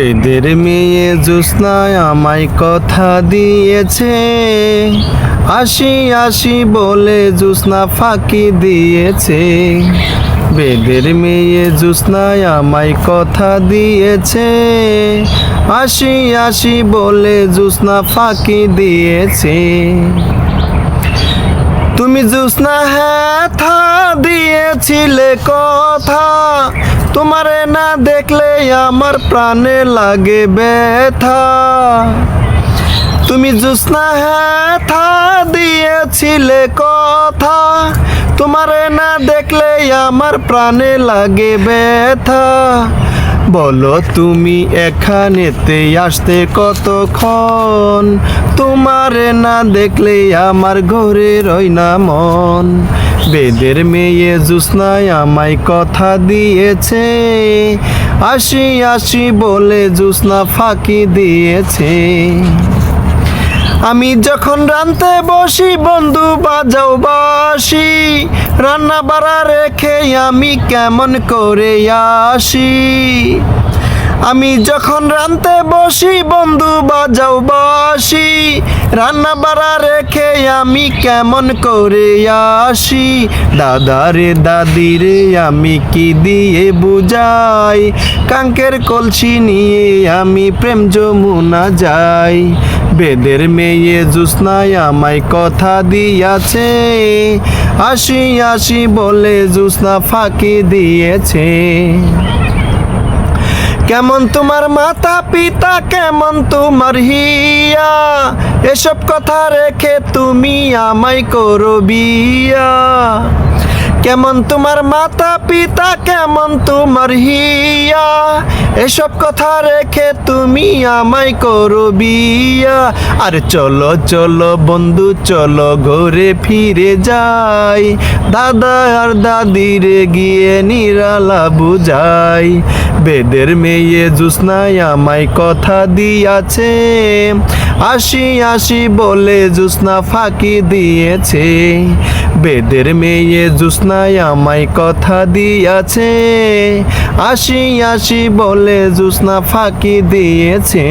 এদের মেয়ে জোৎস্নায় আমায় কথা দিয়েছে। আসি আসি বলে জোৎস্না ফাঁকি দিয়েছে। বেদের মেয়ে জোৎস্নায় আমায় কথা দিয়েছে। আসি আসি বলে জোৎস্না ফাঁকি দিয়েছে। তুমি জোৎস্না হ্যাঁ দিয়েছিলে কথা, তোমারে না দেখলে আমার প্রাণে লাগে ব্যথা। তুমি জোৎস্না হ্যাঁ থা দিয়েছিলে কথা, তোমারে না দেখলে আমার প্রাণে লাগে ব্যথা। বলো তুমি এখানেতে আসতে কতক্ষণ, তোমারে না দেখলে আমার ঘরে রই না মন। বেদের মেয়ে জুসনায় আমায় কথা দিয়েছে। আসি আসি বলে জুসনা ফাঁকি দিয়েছে। আমি যখন রানতে বসি, বন্ধু বাজাও বাসি। রান্না বাড়া রেখে আমি কেমন করে আসি? আমি যখন রানতে বসি, বন্ধু বাজাও বাসি। রান্না বাড়া রেখে আমি কেমন করে আসি? দাদারে দাদিরে আমি কি দিয়ে বুঝাই? কাঙ্কের কলসি নিয়ে আমি প্রেম যমুনা যাই। বেদের মেয়ে জুসনায় আমায় কথা দিয়াছে। আসি আসি বলে জুসনা ফাঁকি দিয়েছে। কেমন তোমার মাতা পিতা কেমন তোমার হিয়া? এসব কথা রেখে তুমি আমায় করো বিয়া। কেমন তোমার মাতা পিতা, কেমন তোমার হিয়া? এসব কথা রেখে তুমি আমায় করো বিয়া আর চলো চলো বন্ধু, চলো ঘরে ফিরে যাই। দাদা আর দাদিরে গিয়ে নিরালা বুঝাই। বেদের মেয়ে জুসনায় আমায় কথা দিয়াছে। আসি আসি বলে জুসনা ফাঁকি দিয়েছে। বেদের মেয়ে জুসনায় আমায় কথা দিয়াছে। আসি আসি বলে জুসনা ফাঁকি দিয়েছে।